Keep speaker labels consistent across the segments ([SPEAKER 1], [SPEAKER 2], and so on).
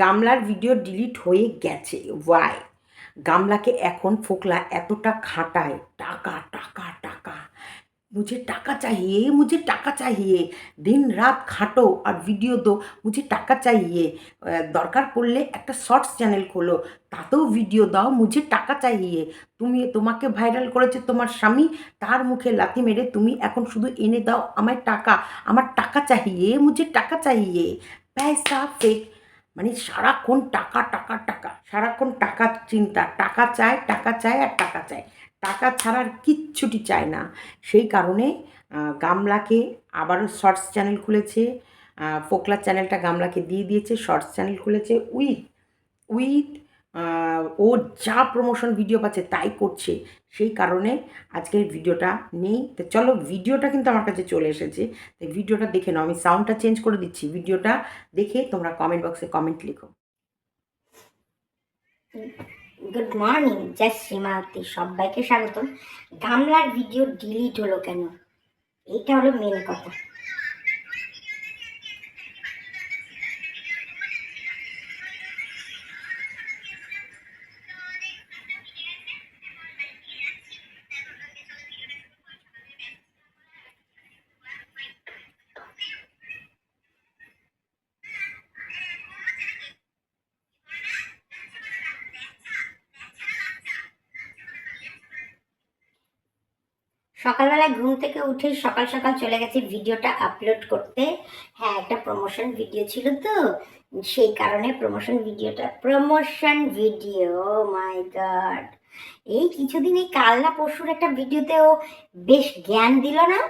[SPEAKER 1] গামলার video delete হয়ে গেছে। ওয়াই গামলাকে এখন ফোকলা এতটা খাটায়। টাকা টাকা টাকা। মুঝে টাকা চাহিয়ে, মুঝে টাকা চাহিয়ে। দিন রাত খাটো আর ভিডিও দো, মুঝে টাকা চাহিয়ে। দরকার পড়লে একটা শর্টস চ্যানেল খোলো। তাতেও ভিডিও দাও, মুঝে টাকা চাহিয়ে। তুমি, তোমাকে ভাইরাল করেছে তোমার স্বামী, তার মুখে লাথি মেরে তুমি এখন শুধু এনে দাও আমার টাকা। আমার টাকা চাহিয়ে, মুঝে টাকা চাহিয়ে। পয়সা ফেক মানে সারাক্ষণ টাকা টাকা টাকা। সারাক্ষণ টাকার চিন্তা, টাকা চায় টাকা চায় আর টাকা চায়। টাকা ছাড়ার কিচ্ছুটি চায় না। সেই কারণে গামলাকে আবারও শর্টস চ্যানেল খুলেছে। ফোকলা চ্যানেলটা গামলাকে দিয়ে দিয়েছে, শর্টস চ্যানেল খুলেছে উইথ উইথ ও যা প্রমোশন ভিডিও পাচ্ছে তাই করছে। সেই কারণে আজকের ভিডিওটা নেই। তো চলো ভিডিওটা কিন্তু আমার কাছে চলে এসেছে। তাই ভিডিওটা দেখে নাও। আমি সাউন্ডটা চেঞ্জ করে দিচ্ছি। ভিডিওটা দেখে তোমরা কমেন্ট বক্সে কমেন্ট লিখো।
[SPEAKER 2] গুড মর্নিং জয় শ্রীমাতি সবাইকে স্বাগতম। গামলার ভিডিও ডিলিট হলো কেন? এইটা হলো মেন কথা। উঠে সকাল সকাল চলে গেছে ভিডিওটা আপলোড করতে। হ্যাঁ একটা প্রমোশন ভিডিও ছিল তো। সেই কারণে প্রমোশন ভিডিওটা প্রমোশন ভিডিও মাই গড এই কিছুদিন এই কাল না পরশুর একটা ভিডিওতে ও বেশ জ্ঞান দিল না?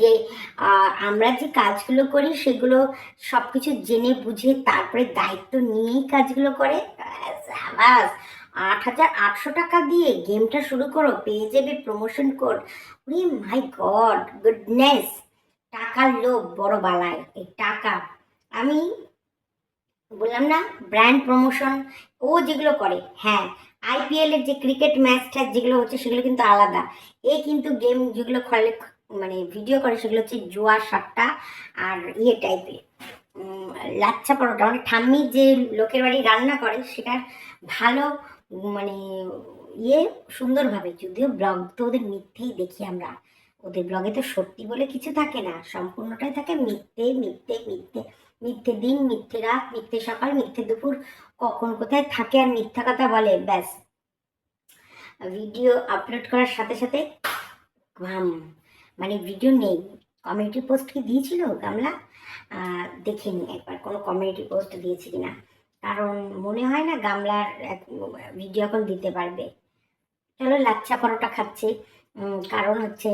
[SPEAKER 2] যে আমরা যে কাজগুলো করি সেগুলো সব কিছু জেনে বুঝে তারপরে দায়িত্ব নিয়েই কাজগুলো করে? আট হাজার আটশো টাকা দিয়ে গেমটা শুরু করো, পেয়ে যাবে প্রমোশন কোড ওরে মাই গড, গুডনেস, টাকার লোভ, বড় বালায় এই টাকা। আমি বললাম না, ব্র্যান্ড প্রমোশন, ও যেগুলো করে হ্যাঁ আইপিএল এর যে ক্রিকেট ম্যাচটা যেগুলো হচ্ছে সেগুলো কিন্তু আলাদা। এ কিন্তু গেম যেগুলো খেলে মানে ভিডিও করে সেগুলো হচ্ছে জুয়া সাতটা আর ইয়ে টাইপের লাচ্ছা পরোটা মানে ঠাম্মি যে লোকের বাড়ি রান্না করে, সেটার ভালো মানে ইয়ে সুন্দরভাবে, যদিও ব্লগ তো ওদের মিথ্যেই দেখি আমরা। ওদের ব্লগে তো সত্যি বলে কিছু থাকে না, সম্পূর্ণটাই থাকে মিথ্যে মিথ্যে মিথ্যে। মিথ্যে দিন, মিথ্যে রাত, মিথ্যে সকাল, মিথ্যে দুপুর, কখন কোথায় থাকে আর মিথ্যা কথা বলে, ব্যাস। ভিডিও আপলোড করার সাথে সাথে, ঘাম মানে ভিডিও নেই। কমিউনিটি পোস্ট কি দিয়েছিল, গামলা? দেখিনি একবার, কোনো কমিউনিটি পোস্ট দিয়েছে কিনা। কারণ মনে হয় না গামলার ভিডিও এখন দিতে পারবে। চলো লাচ্ছা পরোটা খাচ্ছে। কারণ হচ্ছে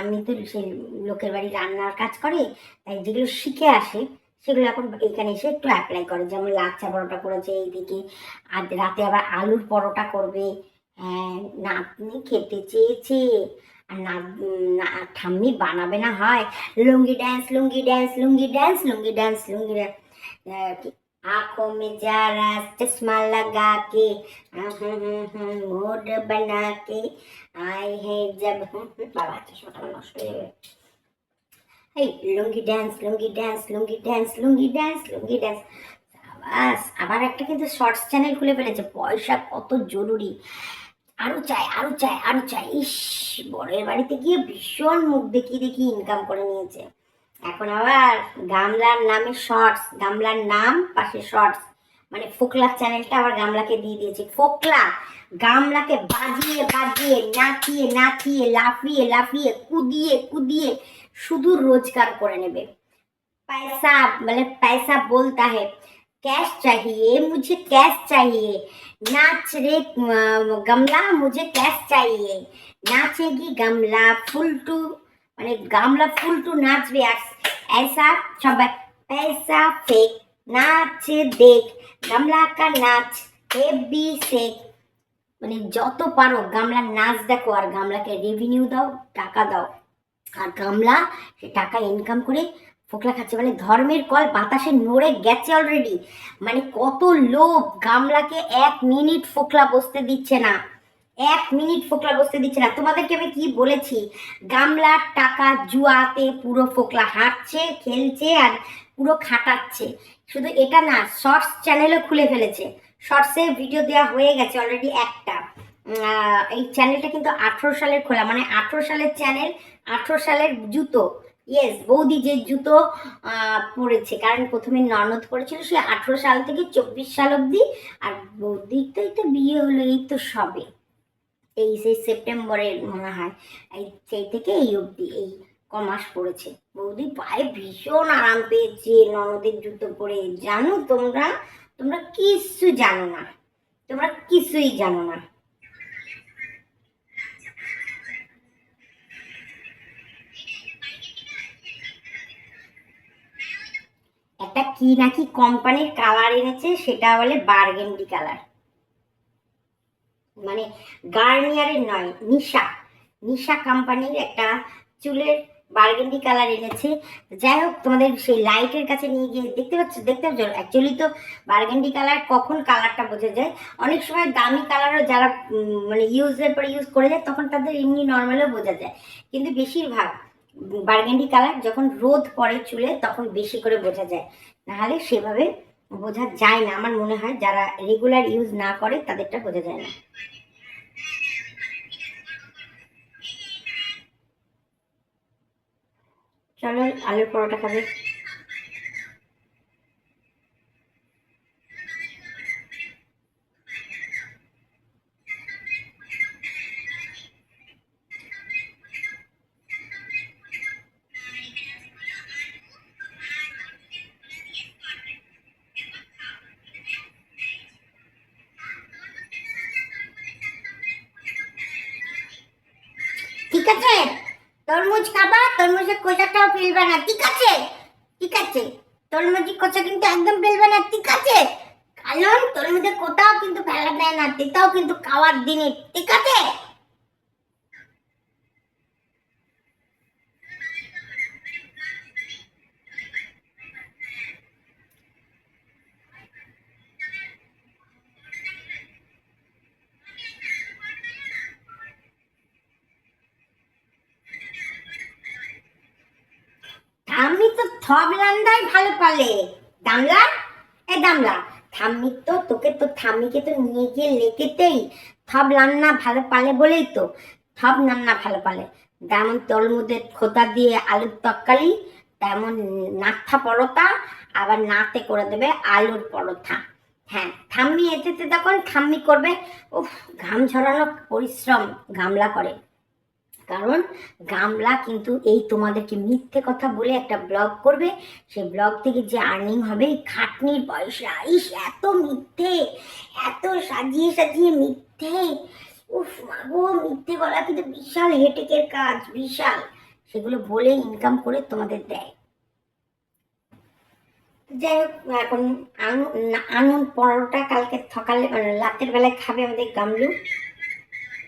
[SPEAKER 2] আমি তো সেই লোকের বাড়ি রান্নার কাজ করে, তাই যেগুলো শিখে আসে, সেগুলো এখন এখানে এসে একটু অ্যাপ্লাই করে। যেমন লাচ্ছা পরোটা করেছে এইদিকে, আর রাতে আবার আলুর পরোটা করবে। হ্যাঁ নাতনি খেতে চেয়েছে। আর না, ঠাম্মি বানাবে না হয়। Lungi dance lungi dance lungi dance lungi dance lungi dance आंखों में जरा चश्मा लगा के हम्म, हम्म, हम्म, मोर बना के आए हैं जब हम्म, हम्म, বাবা চশমাটা আমার নষ্ট হয়ে যাবে এই lungi dance lungi dance lungi dance lungi dance lungi dance বাস আবার একটা কিন্তু শর্টস চ্যানেল খুলে ফেলেছে পয়সা কত জরুরি আরো চাই আরো চাই আরো চাই ইস বরের বাড়িতে গিয়ে ভীষণ মুখ দেখিয়ে দেখিয়ে ইনকাম করে নিয়েছে এখন আবার গামলার নামে শর্টস গামলার নাম পাশে শর্টস মানে ফোকলার চ্যানেলটা আবার গামলাকে দিয়ে দিয়েছে ফোকলা গামলাকে বাজিয়ে বাজিয়ে নাচিয়ে নাচিয়ে লাফিয়ে লাফিয়ে কুদিয়ে কুদিয়ে শুধু রোজগার করে নেবে पैसा मतलब पैसा बोलता है कैश चाहिए मुझे कैश चाहिए नाच रे अ, गमला मुझे कैश चाहिए नाचेगी गमला फुल टू মানে গামলা ফুল টু নাচবে আর ऐसा সবাই पैसा फेक নাচ দেখ গামলা কা নাচ হেভি শেখ মানে যত পারো গামলার নাচ দেখো আর গামলাকে রেভিনিউ দাও টাকা দাও আর গামলা সে টাকা ইনকাম করে ফোকলা খাচ্ছে মানে ধর্মের কল বাতাসে নড়ে গেছে অলরেডি মানে কত লোভ গামলাকে এক মিনিট ফোকলা বসতে দিচ্ছে না এক মিনিট ফোকলা বসতে দিচ্ছে না। তোমাদেরকে আমি কি বলেছি? গামলার টাকা জুয়াতে পুরো ফোকলা হাঁটছে, খেলছে আর পুরো খাটাচ্ছে। শুধু এটা না, শর্টস চ্যানেলও খুলে ফেলেছে। শর্টসে ভিডিও দেওয়া হয়ে গেছে অলরেডি একটা। এই চ্যানেলটা কিন্তু আঠেরো সালের খোলা মানে আঠেরো সালের চ্যানেল, আঠেরো সালের জুতো। ইয়েস বৌদি যে জুতো পরেছে। কারণ প্রথমে ননদ পড়েছিল সে আঠেরো সাল থেকে চব্বিশ সাল অবধি। আর বৌদির তো এই তো বিয়ে হলো, এই তো সবে। সেই সেপ্টেম্বরের মনে হয়। এই সেই থেকে এই অবধি এই কমাস পড়েছে। বৌদি পায়ে ভীষণ আরাম পেয়েছে ননদের জুতো পরে জানো তোমরা? তোমরা কিচ্ছু জানো না। তোমরা কিছুই জানো না। একটা কি নাকি কোম্পানির কালার এনেছে, সেটা বলে বার্গেন্ডি কালার মানে গার্নিয়ারের নয়, নিশা। নিশা কোম্পানির একটা চুলের বার্গেন্ডি কালার এনেছে। যাই হোক, তোমাদের সেই লাইটের কাছে নিয়ে গিয়ে দেখতে পাচ্ছ দেখতে পাচ্ছ? অ্যাকচুয়ালি তো বার্গেন্ডি কালার কখন কালারটা বোঝা যায়? অনেক সময় দামি কালারও যারা মানে ইউজের পর ইউজ করে যায়, তখন তাদের এমনি নর্মালও বোঝা যায়। কিন্তু বেশিরভাগ বার্গেন্ডি কালার যখন রোদ পড়ে চুলে, তখন বেশি করে বোঝা যায়। নাহলে সেভাবে বোঝা যায় না। আমার মনে হয় যারা রেগুলার ইউজ না করে, তাদেরটা বোঝা যায় না। চলো, আলুর পরোটা খাবে ঠিক আছে তরমুজ খাবা তরমুজের কোচাটাও ফেলবে না ঠিক আছে ঠিক আছে তরমুজের কোচা কিন্তু একদম ফেলবে না ঠিক আছে কারণ তরমুজের কোটাও কিন্তু ফেলা দেয় না তেটাও কিন্তু খাওয়ার দিনে ঠিক আছে থব রান্দাই ভালো পালে। দামলা? এ দামলা, ঠাম্মি তো তোকে তো ঠাম্মিকে তো নিয়ে গিয়ে লেকেতেই থব রান্না ভালো পালে বলেই তো থব রান্না ভালো পালে। যেমন তরমুজের খোতা দিয়ে আলুর তরকারি, তেমন নাথা পরোটা, আবার নাতে করে দেবে আলুর পরোটা। হ্যাঁ ঠাম্মি এতে তখন ঠাম্মি করবে, উফ, ঘাম ঝরানো পরিশ্রম, গামলা করে। কারণ গামলা কিন্তু এই তোমাদেরকে মিথ্যে কথা বলে একটা ব্লগ করবে। সেই ব্লগ থেকে যে আর্নিং হবে খাটনির পয়সা, ইস, এত মিথ্যে, এত সাজিয়ে সাজিয়ে মিথ্যে। উফ মাগো মিথ্যে বলা কিন্তু বিশাল হেটেকের কাজ, বিশাল। সেগুলো বলে ইনকাম করে তোমাদের দেয়। যাই হোক, এখন আনু না- আনুন পরোটা কালকে সকালে মানে রাতের বেলায় খাবে আমাদের গামলু।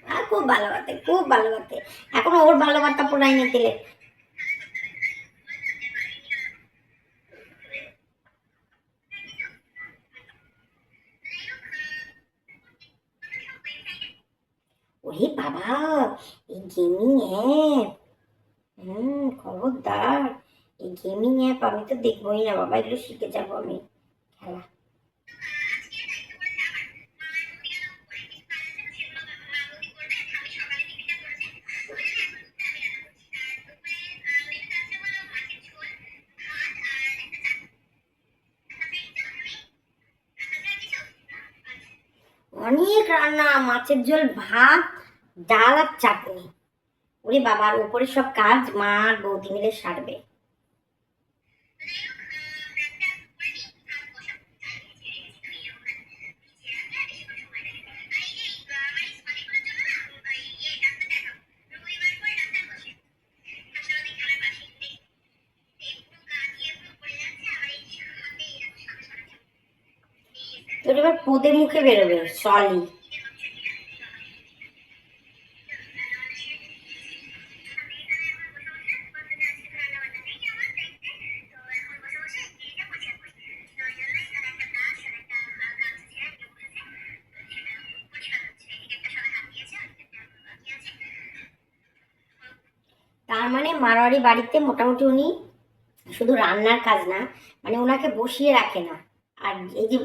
[SPEAKER 2] আর খুব ভালো বাতে, খুব ভালো বাতে। এখন ওর ভালো বার্তা পোড়াই নি ওরে বাবা এই গেমিং অ্যাপ হুম, খবরদার। এই গেমিং অ্যাপ আমি তো দেখবোই না, বাবা, এগুলো শিখে যাব আমি। খেলা। অনেক রান্না, মাছের ঝোল, ভাত, ডাল আর চাটনি। ওরে বাবার উপরে সব কাজ মা আর বৌদি মিলে সারবে। পোদে মুখে বেরোবে সলি তার মানে মারোয়ারি বাড়িতে মোটামুটি উনি শুধু রান্নার কাজ না মানে ওনাকে বসিয়ে রাখে না। আর এই যে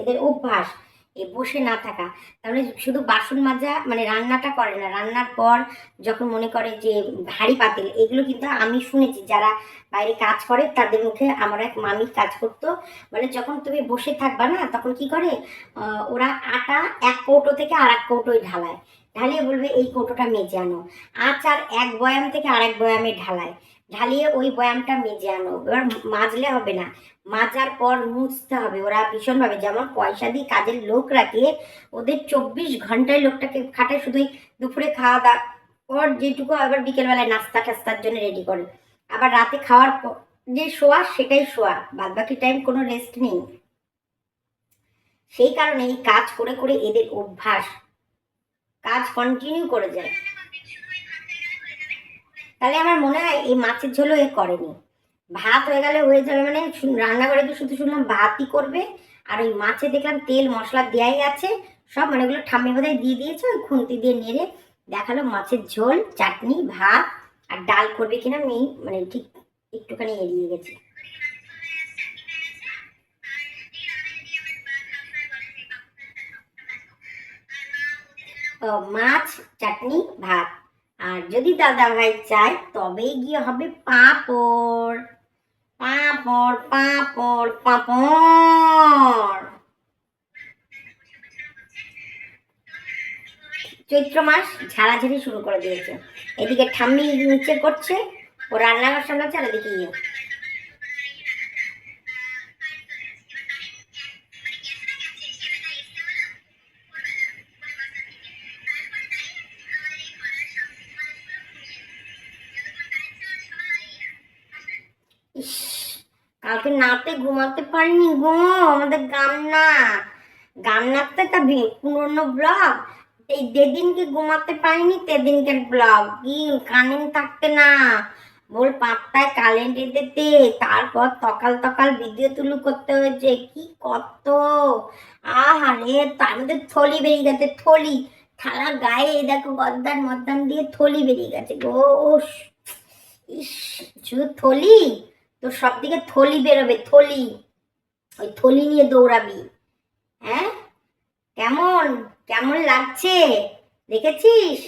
[SPEAKER 2] এদের অভ্যাস, এই বসে না থাকা, তাহলে শুধু বাসন মাজা মানে রান্নাটা করে না, রান্নার পর যখন মনে করে যে ভারী পাতিল, এগুলো কিন্তু আমি শুনেছি যারা বাইরে কাজ করে, তাদের মুখে আমার এক মামি কাজ করতো মানে যখন তুমি বসে থাকবা না, তখন কি করে ওরা আটা এক কৌটো থেকে আর এক কৌটোয় ঢালায়। ঢালিয়ে বলবে, এই কৌটোটা মেজে আনো। আচার এক বয়াম থেকে আরেক বয়ামে ঢালায়। ঢালিয়ে ওই বয়ামটা মেজে আনো। এবার মাজলে হবে না। মাজার পর মুছতে হবে। ওরা ভীষণভাবে যেমন পয়সা দিয়ে কাজের লোক রাখে, ওদের চব্বিশ ঘন্টায় লোকটাকে খাটায় শুধুই দুপুরে খাওয়া দাওয়া পর যেটুকু আবার বিকেলবেলায় নাস্তা টাস্তার জন্য রেডি করে। আবার রাতে খাওয়ার পর যে শোয়া সেটাই শোয়া। বাদ বাকি টাইম কোনো রেস্ট নেই। সেই কারণে এই কাজ করে করে এদের অভ্যাস। কাজ কন্টিনিউ করে যায়। তাহলে আমার মনে হয় এই মাছের ঝোলও এ করেনি। ভাত হয়ে গেলে হয়ে যাবে মানে রান্নাঘরে গিয়ে শুধু শুনলাম ভাতই করবে, আর ওই মাছে দেখলাম তেল, মশলা দেয়াই আছে, সব মানে ওগুলো ঠাম্মি বোধহয় দিয়ে দিয়েছে, ওই খুন্তি দিয়ে নেড়ে দেখাল মাছের ঝোল, চাটনি, ভাত, আর ডাল করবে কিনা আমি মানে ঠিক একটুখানি এড়িয়ে গেছি। মাছ, চাটনি, ভাত। আর যদি দাদা ভাই চায়, তবেই গিয়ে হবে পাঁপড়। পাঁপড় পাঁপড় পাঁপড়। চৈত্র মাস ঝাড়াঝাড়ি শুরু করে দিয়েছে। এদিকে ঠাম্মি নিচে করছে, ও রান্নাঘর সামলাচ্ছে আর এদিকে ইয়ে। কালকে নাতে ঘুমাতে পারিনি গো, আমাদের গামনা। গামনাতে তা পুরনো ব্লগ। এই যেদিনকে ঘুমাতে পারিনি সেদিনকের ব্লগ। কি কারেন্ট থাকতে না। বল পাঁচটায় কারেন্ট দিতে তারপর তকাল তকাল ভিডিও তুলু করতে হয়েছে। কি কত? আহারে তার মধ্যে থলি বেরিয়ে গেছে, থলি। থালা গায়ে দেখো গদ্দান মদ্দান দিয়ে থলি বেরিয়ে গেছে গো। ইস, শুধু থলি? তোর সব দিকে থলি বেরোবে, থলি। ওই থলি নিয়ে দৌড়াবি। হ্যাঁ? কেমন? কেমন লাগছে? দেখেছিস?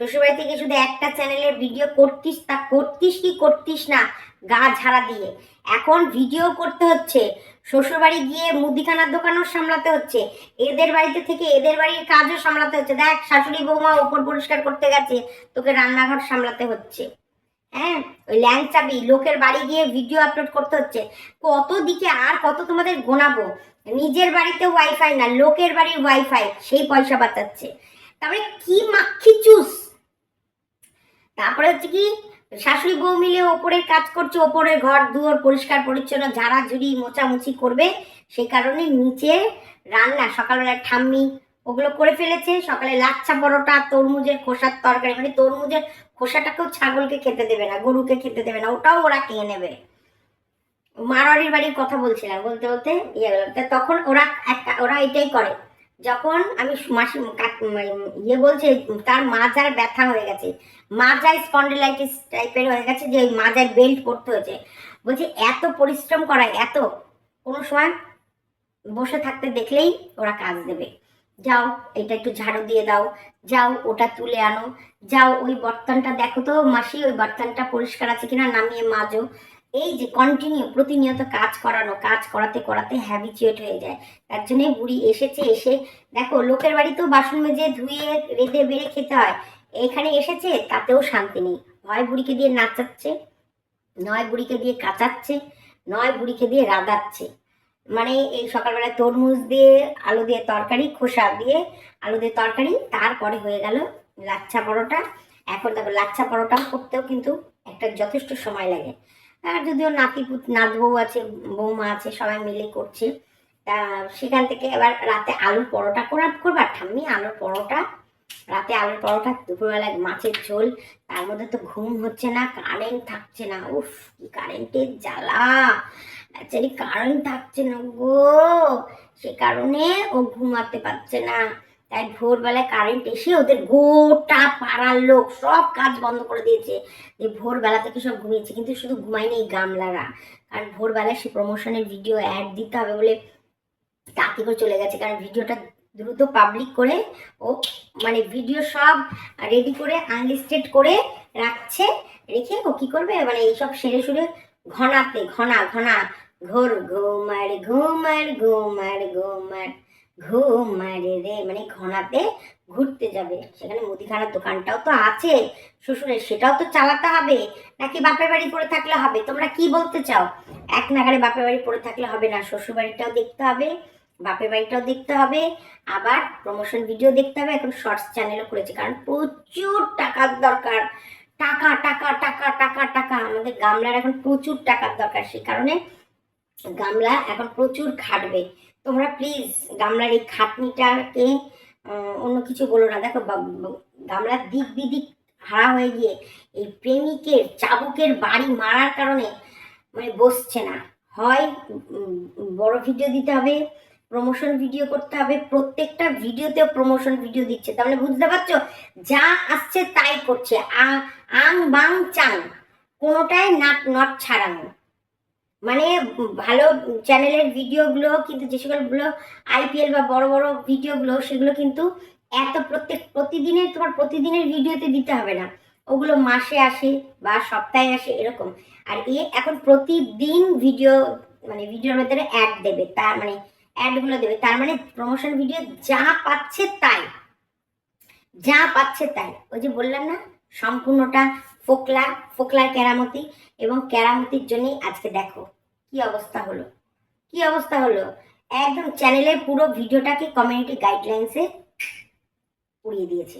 [SPEAKER 2] শ্বশুরবাড়ি থেকে শুধু একটা চ্যানেলের ভিডিও করতিস তা করতিস কি করতিস না? গা ঝাড়া দিয়ে। এখন ভিডিও করতে হচ্ছে। শ্বশুরবাড়ি গিয়ে মুদিখানার দোকানও সামলাতে হচ্ছে। এদের বাড়িতে থেকে এদের বাড়ির কাজও সামলাতে হচ্ছে। দেখ, শাশুড়ি বৌমা ওপর পরিষ্কার করতে গেছে। তোকে রান্নাঘর সামলাতে হচ্ছে। হ্যাঁ ওই ল্যাংচাবি লোকের বাড়ি গিয়ে ভিডিও আপলোড করতে হচ্ছে। কত দিকে আর কত তোমাদের গোনাবো? নিজের বাড়িতে ওয়াইফাই না, লোকের বাড়ির ওয়াইফাই সেই পয়সা বাঁচাচ্ছে। তারপরে কি মাখি চুস তারপরে হচ্ছে কি, শাশুড়ি বউ মিলে ওপরের কাজ করছে, ওপরের ঘর, দুয়ার পরিষ্কার, পরিচ্ছন্ন, ঝাড়াঝুড়ি, মোছামুছি করবে। সেই কারণে নিচে রান্না সকালবেলা ঠাম্মি ওগুলো করে ফেলেছে। সকালে লাচ্ছা পরোটা, তরমুজের খোসার তরকারি মানে তরমুজের খোসাটাকেও ছাগলকে খেতে দেবে না, গরুকে খেতে দেবে না, ওটাও ওরা খেয়ে নেবে। মারোয়ারির বাড়ির কথা বলছিলাম, বলতে বলতে ইয়ে তখন ওরা একটা, ওরা এটাই করে, যখন আমি মাসি ইয়ে বলছে, তার মাজার ব্যথা হয়ে গেছে। মাজায় স্পন্ডিলাইটিস টাইপের হয়ে গেছে, যে মাজায় বেল্ট পড়তে হয়েছে। বলছে, এত পরিশ্রম করায়, এত। কোনো সময় বসে থাকতে দেখলেই ওরা কাজ দেবে। যাও, এটা একটু ঝাড়ু দিয়ে দাও। যাও, ওটা তুলে আনো। যাও, ওই বর্তনটা দেখো তো মাসি, ওই বর্তনটা পরিষ্কার আছে কিনা নামিয়ে মাজো। এই যে কন্টিনিউ প্রতিনিয়ত কাজ করানো, কাজ করাতে করাতে হ্যাবিচুয়েট হয়ে যায়। তার জন্যই বুড়ি এসেছে, এসে দেখো, লোকের বাড়িতেও বাসন মেজে, ধুয়ে, রেঁধে, বেড়ে খেতে হয়। এখানে এসেছে, তাতেও শান্তি নেই। হয় বুড়িকে দিয়ে নাচাচ্ছে, নয় বুড়িকে দিয়ে কাচাচ্ছে, নয় বুড়িকে দিয়ে রাঁধাচ্ছে মানে এই সকালবেলা তরমুজ দিয়ে, আলু দিয়ে তরকারি, খোসা দিয়ে আলু দিয়ে তরকারি, তারপরে হয়ে গেল লাচ্ছা পরোটা। এখন দেখো লাচ্ছা পরোটা করতেও কিন্তু একটা যথেষ্ট সময় লাগে। আর যদিও নাতি নাত বউ আছে, বৌমা আছে, সবাই মিলে করছে। তা সেখান থেকে এবার রাতে আলুর পরোটা করা, করবা ঠাম্মি? আলুর পরোটা? রাতে আলুর পরোটা দুপুরবেলায় মাছের ঝোল, তার মধ্যে তো ঘুম হচ্ছে না কারেন্ট থাকছে না। উফ কারেন্টের জ্বালা। অ্যাকচুয়ালি কারেন্ট থাকছে না গো। সে কারণে ও ঘুমাতে পারছে না। তাই ভোরবেলায় কারেন্ট এসে ওদের গোটা পাড়ার লোক সব কাজ বন্ধ করে দিয়েছে। যে ভোরবেলা থেকে সব ঘুমিয়েছে। কিন্তু শুধু ঘুমায়নি এই গামলারা। কারণ ভোরবেলায় সে প্রমোশনের ভিডিও অ্যাড দিতে হবে বলে তাকে করে চলে গেছে। কারণ ভিডিওটা দ্রুত পাবলিক করে ও মানে ভিডিও সব রেডি করে আনলিস্টেড করে রাখছে। রেখে ও কী করবে? মানে এইসব সেরে সুরে ঘনাতে, ঘনা ঘনা, ঘোর, ঘুমার ঘুমার ঘুমার ঘুমার ঘুমার রে মানে ঘনাতে ঘুরতে যাবে। সেখানে মুদিখানার দোকানটাও তো আছে। শ্বশুরের সেটাও তো চালাতে হবে, নাকি বাপের বাড়ি পড়ে থাকলে হবে? তোমরা কি বলতে চাও? এক নাগারে বাপের বাড়ি পড়ে থাকলে হবে না শ্বশুর বাড়িটাও দেখতে হবে, বাপের বাড়িটাও দেখতে হবে, আবার প্রমোশন ভিডিও দেখতে হবে, এখন শর্টস চ্যানেলও করেছে, কারণ প্রচুর টাকার দরকার। টাকা টাকা টাকা টাকা টাকা। আমাদের গামলার এখন প্রচুর টাকার দরকার, সেই কারণে গামলা এখন প্রচুর খাটবে। তোমরা প্লিজ গামলার এই খাটনিটাকে অন্য কিছু বলো না। দেখো গামলার দিক বিদিক হারা হয়ে গিয়ে এই প্রেমিকের, চাবুকের বাড়ি মারার কারণে মানে বসছে না। হয় বড় ভিডিও দিতে হবে প্রমোশন ভিডিও করতে হবে, প্রত্যেকটা ভিডিওতে প্রমোশন ভিডিও দিচ্ছে। তাহলে বুঝতে পারছ? যা আসছে তাই করছে। আ- বাং চাং, কোনোটাই নাট নট ছাড়ানো। মানে ভালো চ্যানেলের ভিডিওগুলো কিন্তু যে সকলগুলো আইপিএল বা বড় বড় ভিডিওগুলো সেগুলো কিন্তু এত প্রত্যেক প্রতিদিনের তোমার প্রতিদিনের ভিডিওতে দিতে হবে না। ওগুলো মাসে আসে বা সপ্তাহে আসে, এরকম। আর এ এখন প্রতিদিন ভিডিও মানে ভিডিওর ভেতরে অ্যাড দেবে। তার মানে অ্যাডগুলো দেবে। তার মানে প্রমোশন ভিডিও যা পাচ্ছে তাই। যা পাচ্ছে তাই। ওই যে বললাম না, সম্পূর্ণটা ফোকলা ফোকলার কেরামতি এবং কেরামতির জন্যই আজকে দেখো কি অবস্থা হলো। কি অবস্থা হলো? একদম চ্যানেলের পুরো ভিডিওটাকে কমিউনিটি গাইডলাইন্সে উড়িয়ে দিয়েছে।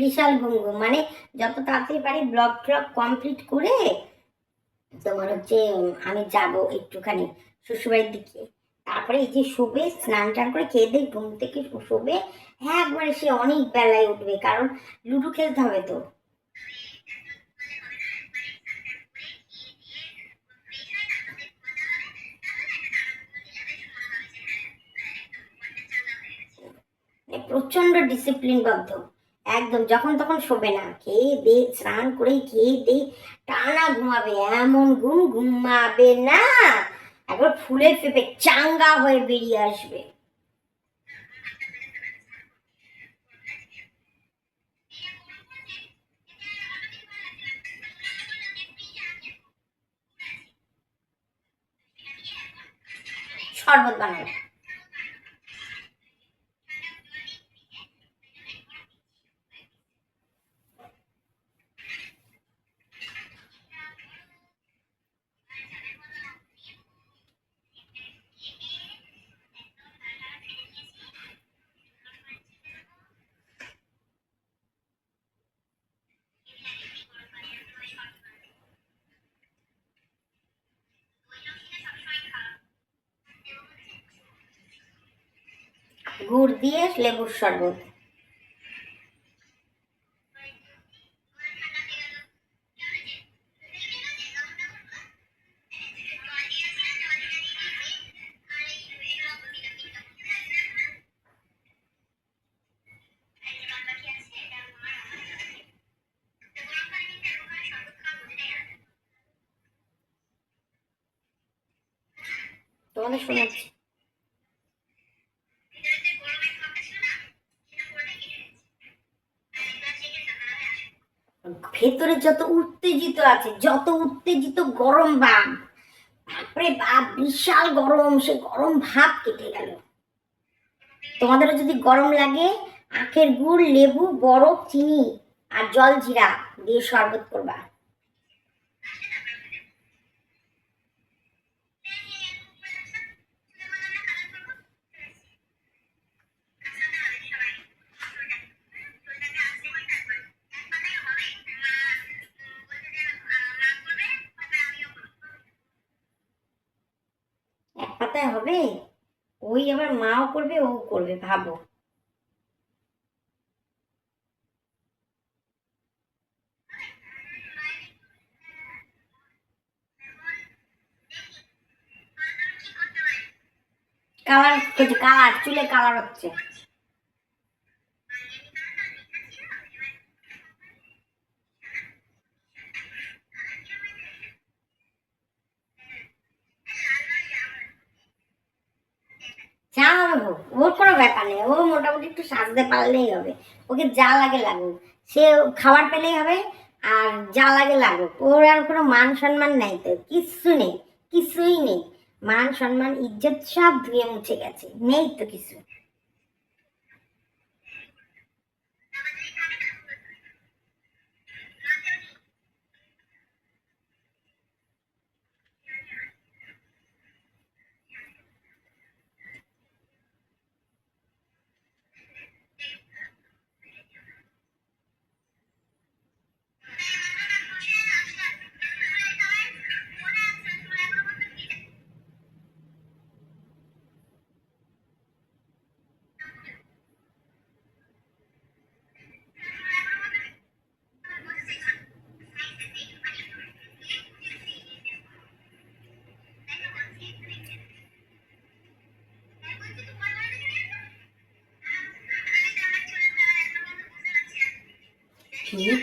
[SPEAKER 2] বিশাল ঘুমঘুম মানে যত তাড়াতাড়ি পারি ব্লগ ফ্লগ কমপ্লিট করে তোমার হচ্ছে আমি যাব একটুখানি শ্বশুরবাড়ির দিকে। তারপরে এই যে শোবে, স্নান টান করে খেয়ে দিয়ে ঘুম থেকে শোবে হ্যাঁ একবারে সে অনেক বেলায় উঠবে, কারণ লুডো খেলতে হবে তো। মানে প্রচণ্ড ডিসিপ্লিনবদ্ধ একদম যখন তখন শোবে না। খেয়ে দে স্নান করে খেয়ে দে টানা ঘুমাবে, এমন ঘুম ঘুমাবে না। একবার ফুলে ফেপে চাঙ্গা হয়ে বেরিয়ে আসবে। শরবত বানাবে গুড় দিয়ে লেবুর শরবত। তোমাদের শোনাচ্ছি। ভেতরে যত উত্তেজিত আছে, যত উত্তেজিত গরম ভাব তারপরে বাপ, বিশাল গরম, সে গরম ভাব কেটে গেল। তোমাদেরও যদি গরম লাগে, আখের গুড়, লেবু, বরফ, চিনি আর জল জিরা দিয়ে শরবত করবা। ওই আবার মাও করবে ও করবে ভাবো।
[SPEAKER 3] কালার হচ্ছে কালার চুলে কালার হচ্ছে। যা ওর কোনো ব্যাপার নেই, ও মোটামুটি একটু সাজতে পারলেই হবে। ওকে যা লাগে লাগুক, সে খাবার পেলেই হবে, আর যা লাগে লাগুক, ওর আর কোনো মান সম্মান নাই তো, কিচ্ছু নেই, কিছুই নেই। মান, সম্মান, ইজ্জত সব ধুয়ে মুছে গেছে, নেই তো কিছু।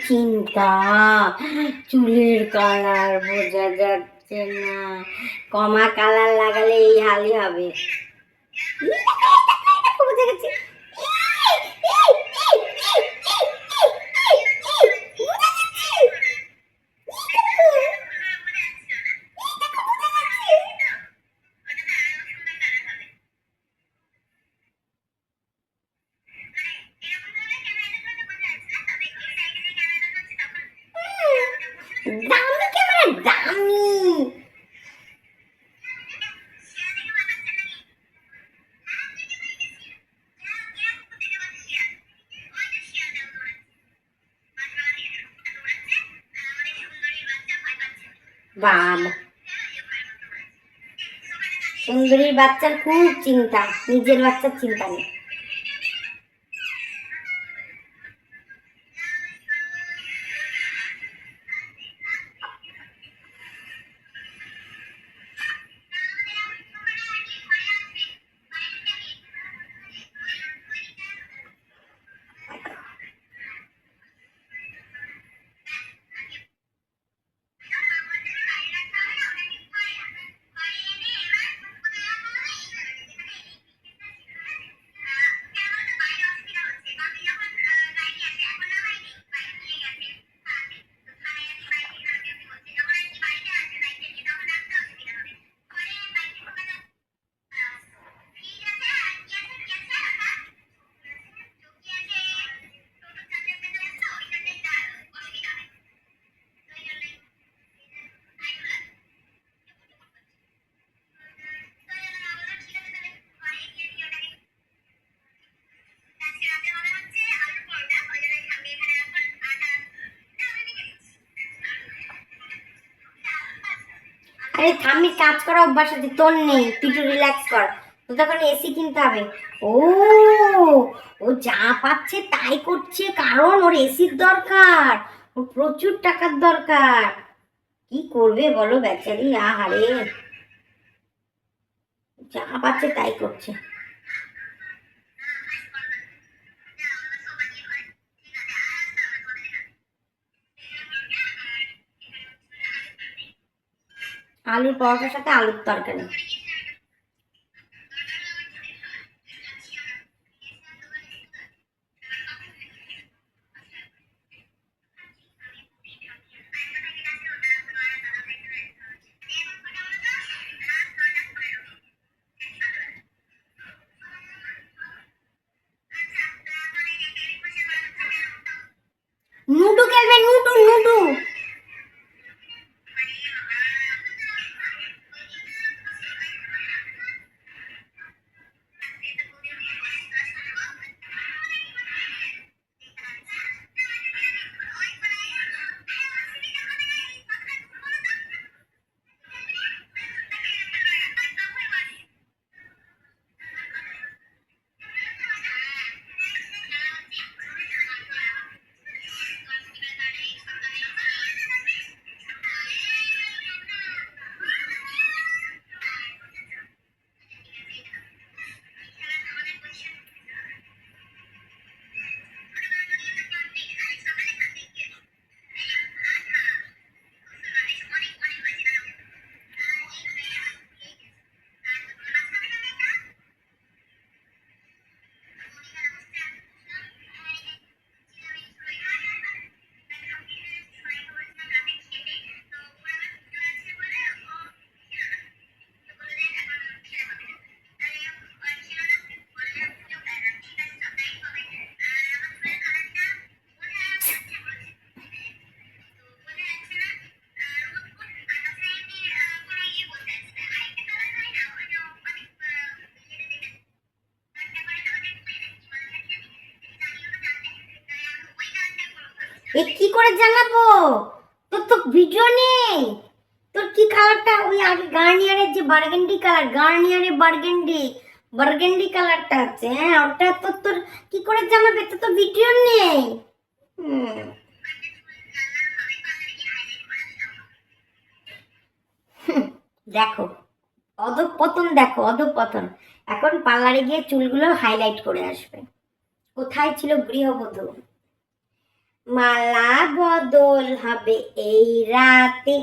[SPEAKER 3] চিন্তা চুলের কালার বোঝা যাচ্ছে না। কমা কালার লাগালে এই হালই হবে বুঝে গেছি। দামি ক্যামেরা দামি বাম। সুন্দরীর বাচ্চার খুব চিন্তা নিজের বাচ্চার চিন্তা নেই। আরে থামি কাজ করা অভ্যাস আছে, তোর নেই, তুই একটু রিল্যাক্স কর। তো তখন এসি কিনতে হবে। ও ও যা পাচ্ছে তাই করছে, কারণ ওর এসির দরকার, ওর প্রচুর টাকার দরকার। কি করবে বলো বেচারি? আহারে। যা পাচ্ছে তাই করছে। আলুর পরোটার সাথে আলুর তরকারি।
[SPEAKER 2] এ কি করে জানাব? তোর তো ভিডিও নেই। তোর কি কালারটা ওই আগে গার্নিয়ারের যে বার্গেন্ডি কালার গার্নিয়ারের বার্গেন্ডি বার্গেন্ডি কালারটা আছে হ্যাঁ? ওটা তো তোর কি করে জানাবে? তোর তো ভিডিও নেই। দেখো, অধপতন দেখো, অধপতন। এখন পার্লারে গিয়ে চুলগুলো হাইলাইট করে আসবে। কোথায় ছিল গৃহবধূ? মালা বদল হবে এই রাতে।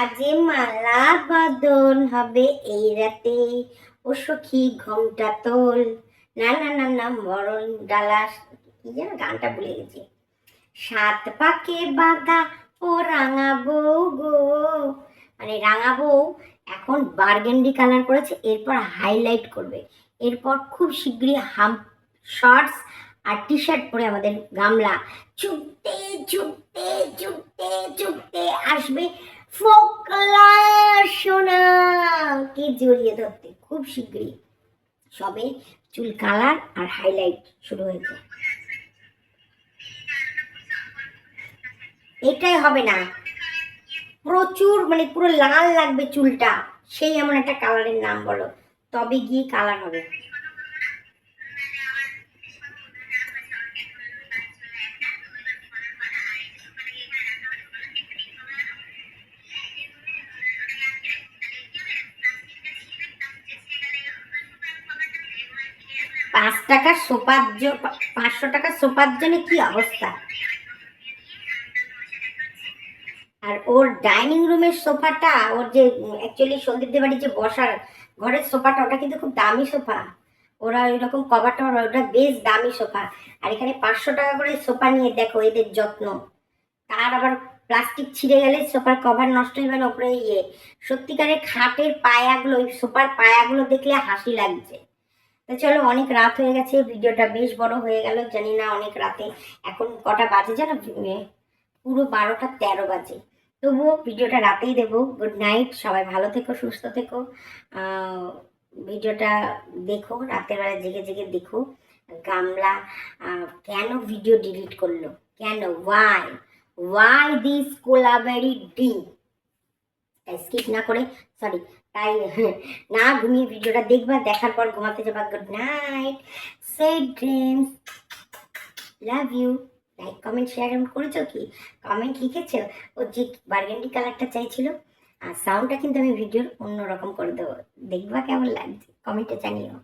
[SPEAKER 2] আজ মালা বদল হবে এই রাতে। ও সখী, ঘোমটা তোল। না না না না, মরণ ডালা কি যেন গানটা ভুলে গেছি। সাত পাকে বাঁধা ও রাঙাবো গো। মানে রাঙাবো এখন বার্গেন্ডি কালার করেছে, এরপর হাইলাইট করবে। এরপর খুব শীঘ্রই হাম, শর্টস আর টি শার্ট পরে আমাদের গামলা চুপতে চুপতে চুপতে চুপতে আসবে সোনা। কে জড়িয়ে ধরতে? খুব শীঘ্রই সবে চুল কালার আর হাইলাইট শুরু হয়েছে। এটাই হবে না। প্রচুর মানে পুরো লাল লাগবে চুলটা। সেই এমন একটা কালারের নাম বলো। তবে গিয়ে কালার হবে। টাকার সোপার জ- পা- পাঁচশো টাকার সোপার জন্য কি অবস্থা? আর ওর ডাইনিং রুমের সোফাটা, ওর যে অ্যাকচুয়ালি সন্দীপদের বাড়ির যে বসার ঘরের সোফাটা, ওটা কিন্তু খুব দামি সোফা। ওরা ওইরকম কভারটা ওটা বেশ দামি সোফা। আর এখানে পাঁচশো টাকা করে সোফা নিয়ে দেখো, এদের যত্ন। তার আবার প্লাস্টিক ছিঁড়ে গেলে সোফার কভার নষ্ট হয়ে গেলে ওপরে ইয়ে। সত্যিকারের খাটের পায়াগুলো, ওই সোফার পায়াগুলো দেখলে হাসি লাগছে। তো চলো অনেক রাত হয়ে গেছে, ভিডিওটা বেশ বড় হয়ে গেল, জানি না অনেক রাতে এখন কটা বাজে জানো? পুরো বারোটা তেরো বাজে। তবুও ভিডিওটা রাতেই দেবো। গুড নাইট সবাই ভালো থেকো, সুস্থ থেকো। ভিডিওটা দেখো, রাতের বেলা জেগে জেগে দেখো। গামলা কেন ভিডিও ডিলিট করল? কেন? Why why this Kolaveri Di skip না করে সরি তাই না ঘুমিয়ে ভিডিওটা দেখবা, দেখার পর ঘুমাতে যাবা। Good night sweet dreams love you like comment share করেছ কি? কমেন্ট লিখেছো? ও যে বার্গেন্ডি কালারটা চাইছিল। আর সাউন্ডটা কিন্তু আমি ভিডিওর অন্যরকম করে দেবো। দেখবা কেমন লাগছে? কমেন্টে জানিও।